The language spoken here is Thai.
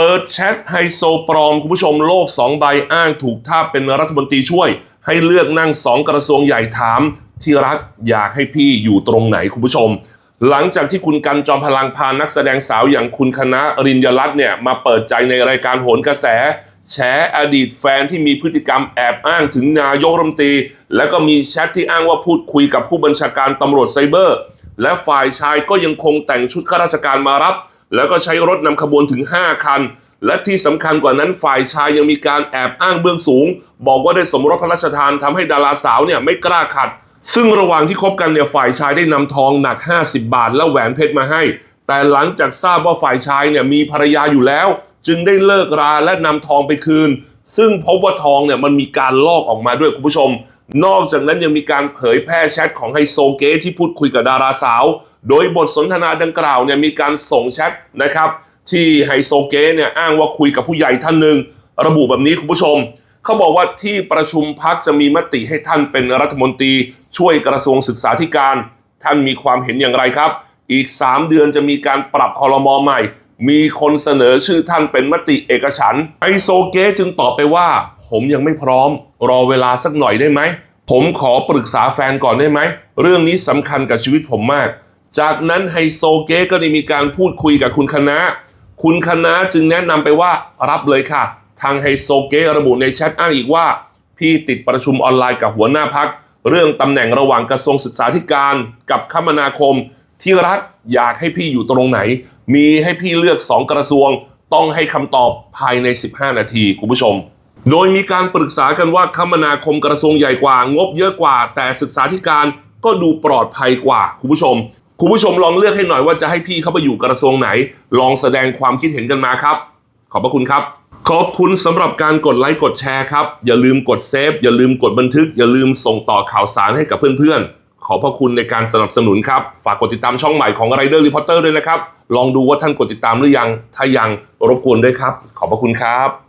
เปิดแชทไฮโซปลอมคุณผู้ชมโลก2ใบอ้างถูกท่าเป็นรัฐมนตรีช่วย ให้เลือกนั่ง2กระทรวงใหญ่ถาม ที่รักอยากให้พี่อยู่ตรงไหนคุณผู้ชม หลังจากที่คุณกันจอมพลังพานักแสดงสาวอย่างคุณคณะรินยรัตน์เนี่ยมาเปิดใจในรายการโหนกระแส แฉอดีตแฟนที่มีพฤติกรรมแอบอ้างถึงนายกรัฐมนตรี แล้วก็มีแชทที่อ้างว่าพูดคุยกับผู้บัญชาการตำรวจไซเบอร์ และฝ่ายชายก็ยังคงแต่งชุดข้าราชการมารับ แล้วก็ใช้รถนำขบวนถึง 5 คัน และที่สำคัญกว่านั้นฝ่ายชายยังมีการแอบอ้างเบื้องสูง บอกว่าได้สมรสพระราชทานทำให้ดาราสาวเนี่ยไม่กล้าขัด ซึ่งระหว่างที่คบกันเนี่ยฝ่ายชายได้นำทองหนัก 50 บาท และแหวนเพชรมาให้ แต่หลังจากทราบว่าฝ่ายชายเนี่ยมีภรรยาอยู่แล้ว จึงได้เลิกราและนำทองไปคืน ซึ่งพบว่าทองเนี่ยมันมีการลอกออกมาด้วยคุณผู้ชม นอกจากนั้นยังมีการเผยแพร่แชทของไฮโซเก๋ที่พูดคุยกับดาราสาว โดยบทสนทนาดังกล่าวเนี่ยมีการส่งแชทนะครับ ที่ไฮโซเก๋เนี่ยอ้างว่าคุยกับผู้ใหญ่ท่านหนึ่งระบุแบบนี้คุณผู้ชม เขาบอกว่าที่ประชุมพักจะมีมติให้ท่านเป็นรัฐมนตรี ช่วยกระทรวงศึกษาธิการ ท่านมีความเห็นอย่างไรครับ อีก 3 เดือนจะมีการปรับคอรมอใหม่ มีคนเสนอชื่อท่านเป็นมติเอกฉันไอโซเกจึงตอบไปว่า ผมยังไม่พร้อม รอเวลาสักหน่อยได้ไหม ผมขอปรึกษาแฟนก่อนได้ไหม เรื่องนี้สำคัญกับชีวิตผมมาก จากนั้นไฮโซเกก็ได้มีการพูดคุยกับคุณคณะ คุณคณะจึงแนะนำไปว่ารับเลยค่ะ ทางไฮโซเกระบุในแชทอ้างอีกว่า พี่ติดประชุมออนไลน์กับหัวหน้าพัก เรื่องตำแหน่งระหว่างกระทรวงศึกษาธิการกับคมนาคม ที่รักอยากให้พี่อยู่ตรงไหน มีให้พี่เลือก 2 กระทรวง ต้องให้คำตอบภายใน 15 นาที คุณผู้ชม โดยมีการปรึกษากันว่าคมนาคมกระทรวงใหญ่กว่า งบเยอะกว่า แต่ศึกษาธิการก็ดูปลอดภัยกว่า คุณผู้ชม คุณผู้ชมลองเลือกให้หน่อยว่าจะให้พี่เข้าไปอยู่กระทรวงไหน ลองแสดงความคิดเห็นกันมาครับ ขอบพระคุณครับขอบคุณสำหรับการกดไลค์กดแชร์ครับ อย่าลืมกดเซฟอย่าลืมกดบันทึก อย่าลืมส่งต่อข่าวสารให้กับเพื่อนๆ ขอพระคุณในการสนับสนุนครับ ฝากกดติดตามช่องใหม่ของ Rider Reporter ด้วยนะครับ ลองดูว่าท่านกดติดตามหรือยัง ถ้ายังรบกวนด้วยครับ ขอบพระคุณครับ